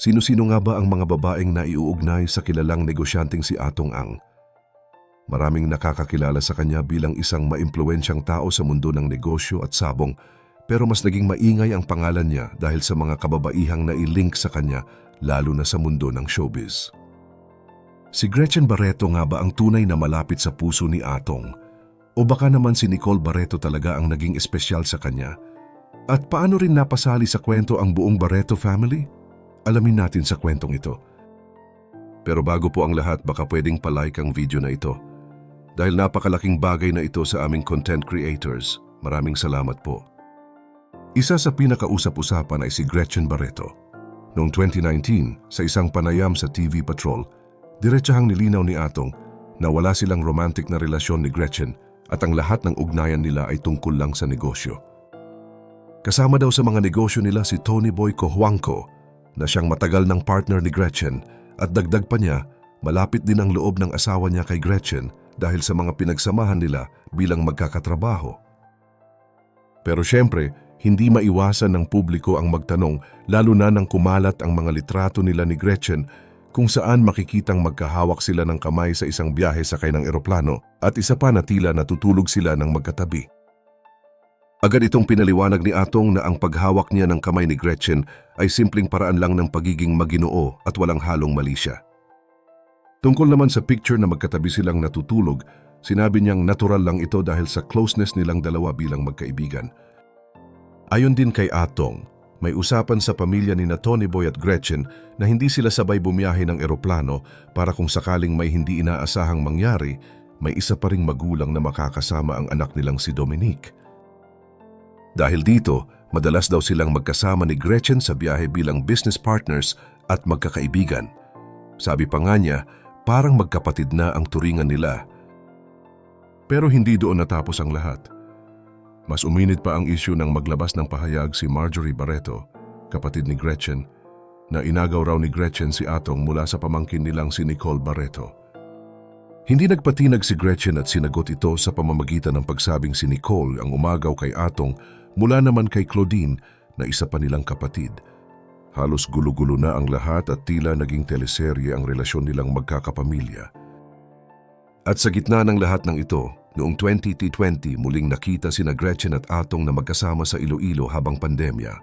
Sino-sino nga ba ang mga babaeng naiuugnay sa kilalang negosyanteng si Atong Ang? Maraming nakakakilala sa kanya bilang isang maimpluwensyang tao sa mundo ng negosyo at sabong pero mas naging maingay ang pangalan niya dahil sa mga kababaihang nailink sa kanya lalo na sa mundo ng showbiz. Si Gretchen Barreto nga ba ang tunay na malapit sa puso ni Atong? O baka naman si Nicole Barreto talaga ang naging espesyal sa kanya? At paano rin napasali sa kwento ang buong Barreto family? Alamin natin sa kwentong ito. Pero bago po ang lahat, baka pwedeng palike ang video na ito. Dahil napakalaking bagay na ito sa aming content creators. Maraming salamat po. Isa sa pinakausap-usapan ay si Gretchen Barreto. Noong 2019, sa isang panayam sa TV Patrol, diretsahang nilinaw ni Atong na wala silang romantic na relasyon ni Gretchen at ang lahat ng ugnayan nila ay tungkol lang sa negosyo. Kasama daw sa mga negosyo nila si Tony Boy Cojuangco na siyang matagal ng partner ni Gretchen at dagdag pa niya, malapit din ang loob ng asawa niya kay Gretchen dahil sa mga pinagsamahan nila bilang magkakatrabaho. Pero syempre, hindi maiwasan ng publiko ang magtanong lalo na nang kumalat ang mga litrato nila ni Gretchen kung saan makikitang magkahawak sila ng kamay sa isang biyahe sakay ng eroplano at isa pa na tila natutulog sila ng magkatabi. Agad itong pinaliwanag ni Atong na ang paghawak niya ng kamay ni Gretchen ay simpleng paraan lang ng pagiging maginoo at walang halong mali siya. Tungkol naman sa picture na magkatabi silang natutulog, sinabi niyang natural lang ito dahil sa closeness nilang dalawa bilang magkaibigan. Ayon din kay Atong, may usapan sa pamilya ni na Tony Boy at Gretchen na hindi sila sabay bumiyahe ng eroplano para kung sakaling may hindi inaasahang mangyari, may isa pa ring magulang na makakasama ang anak nilang si Dominique. Dahil dito, madalas daw silang magkasama ni Gretchen sa biyahe bilang business partners at magkakaibigan. Sabi pa nga niya, parang magkapatid na ang turingan nila. Pero hindi doon natapos ang lahat. Mas uminit pa ang isyu ng maglabas ng pahayag si Marjorie Barreto, kapatid ni Gretchen, na inagaw raw ni Gretchen si Atong mula sa pamangkin nilang si Nicole Barreto. Hindi nagpatinag si Gretchen at sinagot ito sa pamamagitan ng pagsabing si Nicole ang umagaw kay Atong mula naman kay Claudine na isa pa nilang kapatid. Halos gulo-gulo na ang lahat at tila naging teleserye ang relasyon nilang magkakapamilya. At sa gitna ng lahat ng ito, noong 2020 muling nakita sina Gretchen at Atong na magkasama sa Iloilo habang pandemya.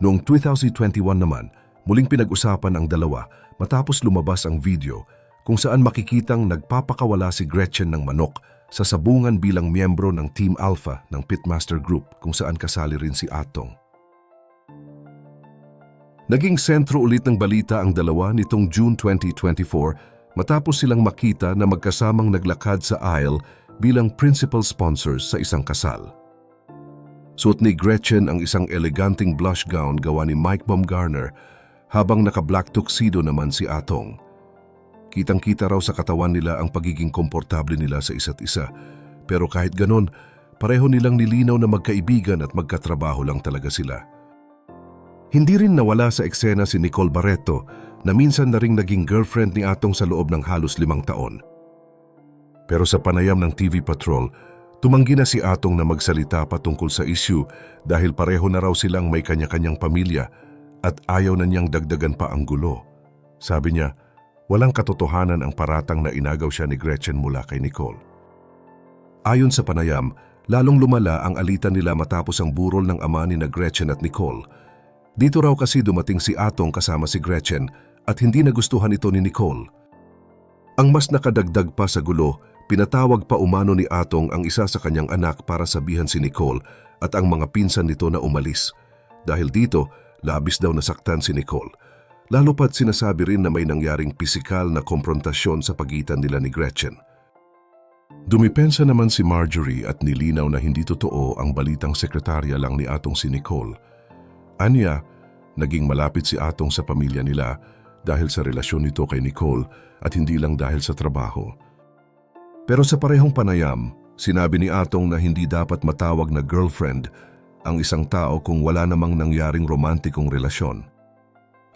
Noong 2021 naman, muling pinag-usapan ang dalawa matapos lumabas ang video kung saan makikitang nagpapakawala si Gretchen ng manok sa sabungan bilang miyembro ng Team Alpha ng Pitmaster Group kung saan kasali rin si Atong. Naging sentro ulit ng balita ang dalawa nitong June 2024 matapos silang makita na magkasamang naglakad sa aisle bilang principal sponsors sa isang kasal. Suot ni Gretchen ang isang eleganting blush gown gawa ni Mike Baumgartner habang naka-black tuxedo naman si Atong. Kitang-kita raw sa katawan nila ang pagiging komportable nila sa isa't isa. Pero kahit ganon, pareho nilang nilinaw na magkaibigan at magkatrabaho lang talaga sila. Hindi rin nawala sa eksena si Nicole Barreto na minsan na ring naging girlfriend ni Atong sa loob ng halos limang taon. Pero sa panayam ng TV Patrol, tumanggi na si Atong na magsalita patungkol sa issue dahil pareho na raw silang may kanya-kanyang pamilya at ayaw na niyang dagdagan pa ang gulo. Sabi niya, walang katotohanan ang paratang na inagaw siya ni Gretchen mula kay Nicole. Ayon sa panayam, lalong lumala ang alitan nila matapos ang burol ng ama ni na Gretchen at Nicole. Dito raw kasi dumating si Atong kasama si Gretchen at hindi nagustuhan ito ni Nicole. Ang mas nakadagdag pa sa gulo, pinatawag pa umano ni Atong ang isa sa kanyang anak para sabihan si Nicole at ang mga pinsan nito na umalis. Dahil dito, labis daw nasaktan si Nicole. Lalo pat sinasabi rin na may nangyaring pisikal na komprontasyon sa pagitan nila ni Gretchen. Dumipensa naman si Marjorie at nilinaw na hindi totoo ang balitang sekretarya lang ni Atong si Nicole. Anya, naging malapit si Atong sa pamilya nila dahil sa relasyon nito kay Nicole at hindi lang dahil sa trabaho. Pero sa parehong panayam, sinabi ni Atong na hindi dapat matawag na girlfriend ang isang tao kung wala namang nangyaring romantikong relasyon.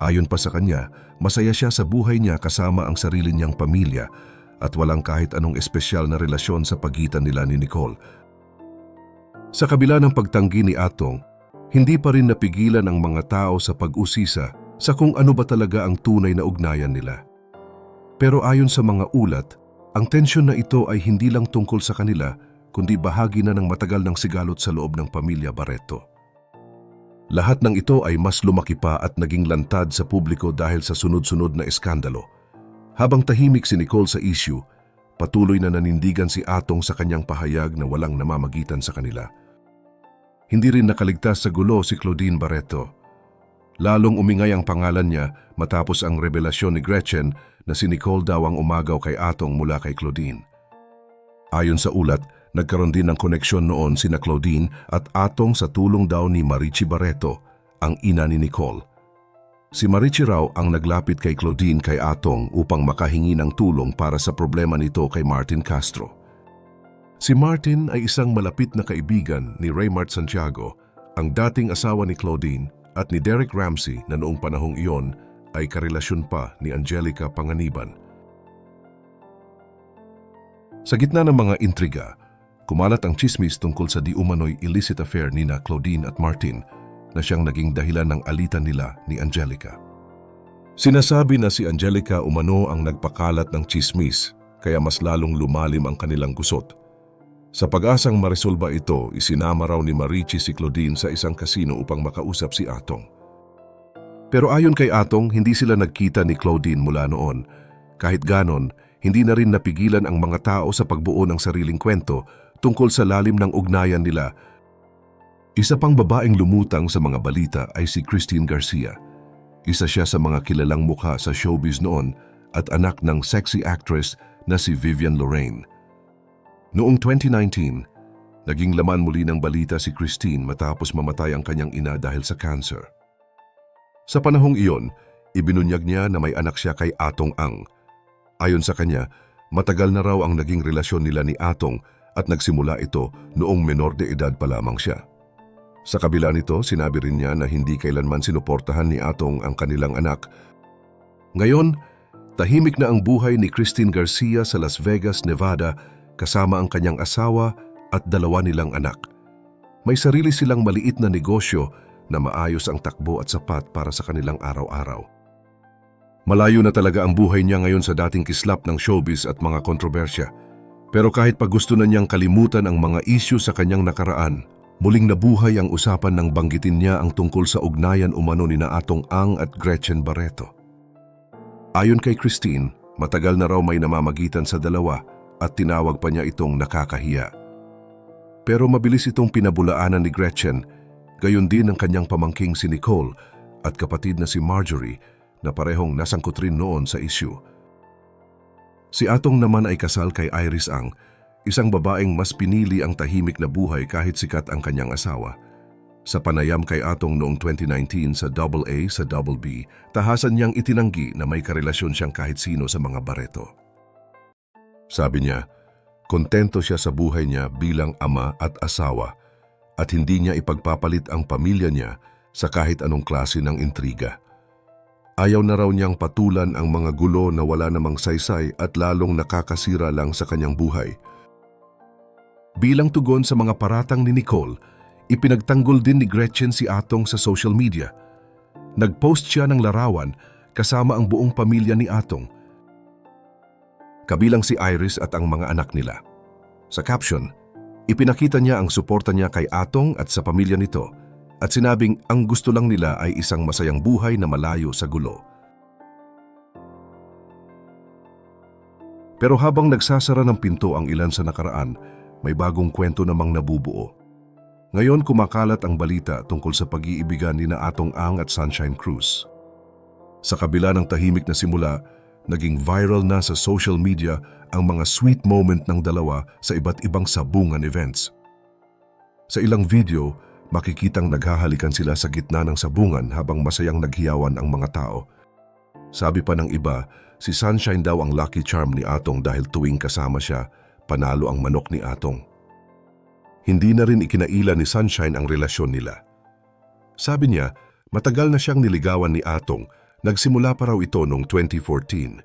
Ayon pa sa kanya, masaya siya sa buhay niya kasama ang sarili niyang pamilya at walang kahit anong espesyal na relasyon sa pagitan nila ni Nicole. Sa kabila ng pagtanggi ni Atong, hindi pa rin napigilan ang mga tao sa pag-usisa sa kung ano ba talaga ang tunay na ugnayan nila. Pero ayon sa mga ulat, ang tensyon na ito ay hindi lang tungkol sa kanila, kundi bahagi na ng matagal ng sigalot sa loob ng pamilya Barreto. Lahat ng ito ay mas lumaki pa at naging lantad sa publiko dahil sa sunod-sunod na eskandalo. Habang tahimik si Nicole sa issue, patuloy na nanindigan si Atong sa kanyang pahayag na walang namamagitan sa kanila. Hindi rin nakaligtas sa gulo si Claudine Barreto. Lalong umingay ang pangalan niya matapos ang revelasyon ni Gretchen na si Nicole daw ang umagaw kay Atong mula kay Claudine. Ayon sa ulat, nagkaroon din ng koneksyon noon sina Claudine at Atong sa tulong daw ni Marichi Barreto, ang ina ni Nicole. Si Marichi raw ang naglapit kay Claudine kay Atong upang makahingi ng tulong para sa problema nito kay Martin Castro. Si Martin ay isang malapit na kaibigan ni Raymart Santiago, ang dating asawa ni Claudine at ni Derek Ramsey na noong panahong iyon ay karelasyon pa ni Angelica Panganiban. Sa gitna ng mga intriga, kumalat ang chismis tungkol sa di umano'y illicit affair ni na Claudine at Martin na siyang naging dahilan ng alitan nila ni Angelica. Sinasabi na si Angelica umano ang nagpakalat ng chismis kaya mas lalong lumalim ang kanilang gusot. Sa pag-asang maresolba ito, isinama raw ni Marichi si Claudine sa isang kasino upang makausap si Atong. Pero ayon kay Atong, hindi sila nagkita ni Claudine mula noon. Kahit ganon, hindi na rin napigilan ang mga tao sa pagbuo ng sariling kwento tungkol sa lalim ng ugnayan nila. Isa pang babaeng lumutang sa mga balita ay si Christine Garcia. Isa siya sa mga kilalang mukha sa showbiz noon at anak ng sexy actress na si Vivian Lorraine. Noong 2019, naging laman muli ng balita si Christine matapos mamatay ang kanyang ina dahil sa cancer. Sa panahong iyon, ibinunyag niya na may anak siya kay Atong Ang. Ayon sa kanya, matagal na raw ang naging relasyon nila ni Atong at nagsimula ito noong menor de edad pa lamang siya. Sa kabila nito, sinabi rin niya na hindi kailanman sinuportahan ni Atong ang kanilang anak. Ngayon, tahimik na ang buhay ni Christine Garcia sa Las Vegas, Nevada kasama ang kanyang asawa at dalawa nilang anak. May sarili silang maliit na negosyo na maayos ang takbo at sapat para sa kanilang araw-araw. Malayo na talaga ang buhay niya ngayon sa dating kislap ng showbiz at mga kontrobersya. Pero kahit pag gusto na niyang kalimutan ang mga isyu sa kanyang nakaraan, muling nabuhay ang usapan ng banggitin niya ang tungkol sa ugnayan umano ni na Atong Ang at Gretchen Barreto. Ayon kay Christine, matagal na raw may namamagitan sa dalawa at tinawag pa niya itong nakakahiya. Pero mabilis itong pinabulaanan ni Gretchen, gayon din ang kanyang pamangking si Nicole at kapatid na si Marjorie na parehong nasangkot rin noon sa issue. Si Atong naman ay kasal kay Iris Ang, isang babaeng mas pinili ang tahimik na buhay kahit sikat ang kanyang asawa. Sa panayam kay Atong noong 2019 sa Double A sa Double B, tahasan niyang itinanggi na may karelasyon siyang kahit sino sa mga bareto. Sabi niya, kontento siya sa buhay niya bilang ama at asawa at hindi niya ipagpapalit ang pamilya niya sa kahit anong klase ng intriga. Ayaw na raw niyang patulan ang mga gulo na wala namang saysay at lalong nakakasira lang sa kanyang buhay. Bilang tugon sa mga paratang ni Nicole, ipinagtanggol din ni Gretchen si Atong sa social media. Nagpost siya ng larawan kasama ang buong pamilya ni Atong. Kabilang si Iris at ang mga anak nila. Sa caption, ipinakita niya ang suporta niya kay Atong at sa pamilya nito at sinabing ang gusto lang nila ay isang masayang buhay na malayo sa gulo. Pero habang nagsasara ng pinto ang ilan sa nakaraan, may bagong kwento namang nabubuo. Ngayon kumakalat ang balita tungkol sa pag-iibigan ni na Atong Ang at Sunshine Cruz. Sa kabila ng tahimik na simula, naging viral na sa social media ang mga sweet moment ng dalawa sa iba't ibang sabungan events. Sa ilang video, makikitang naghahalikan sila sa gitna ng sabungan habang masayang naghiyawan ang mga tao. Sabi pa ng iba, si Sunshine daw ang lucky charm ni Atong dahil tuwing kasama siya, panalo ang manok ni Atong. Hindi na rin ikinaila ni Sunshine ang relasyon nila. Sabi niya, matagal na siyang niligawan ni Atong, nagsimula pa raw ito noong 2014.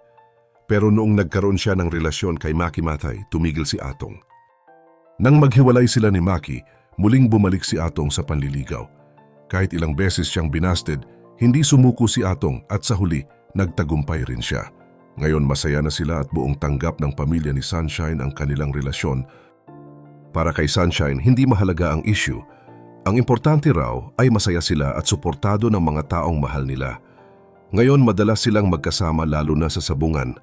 Pero noong nagkaroon siya ng relasyon kay Maki Matay, tumigil si Atong. Nang maghiwalay sila ni Maki, muling bumalik si Atong sa panliligaw. Kahit ilang beses siyang binasted, Hindi sumuko si Atong at sa huli, nagtagumpay rin siya. Ngayon masaya na sila at buong tanggap ng pamilya ni Sunshine ang kanilang relasyon. Para kay Sunshine, hindi mahalaga ang issue. Ang importante raw ay masaya sila at suportado ng mga taong mahal nila. Ngayon madalas silang magkasama lalo na sa sabungan,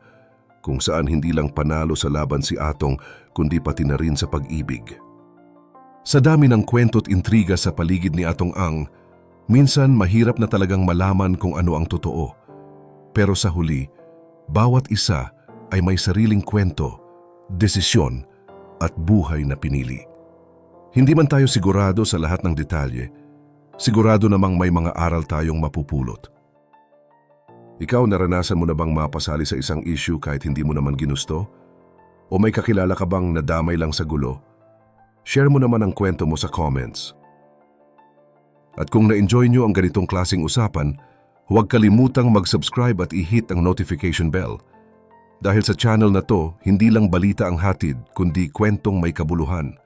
kung saan hindi lang panalo sa laban si Atong kundi pati na rin sa pag-ibig. Sa dami ng kwento't intriga sa paligid ni Atong Ang, minsan mahirap na talagang malaman kung ano ang totoo. Pero sa huli, bawat isa ay may sariling kwento, desisyon at buhay na pinili. Hindi man tayo sigurado sa lahat ng detalye, sigurado namang may mga aral tayong mapupulot. Ikaw naranasan mo na bang mapasali sa isang issue kahit hindi mo naman ginusto? O may kakilala ka bang nadamay lang sa gulo? Share mo naman ang kwento mo sa comments. At kung na-enjoy nyo ang ganitong klasing usapan, huwag kalimutang mag-subscribe at i-hit ang notification bell. Dahil sa channel na to, hindi lang balita ang hatid, kundi kwentong may kabuluhan.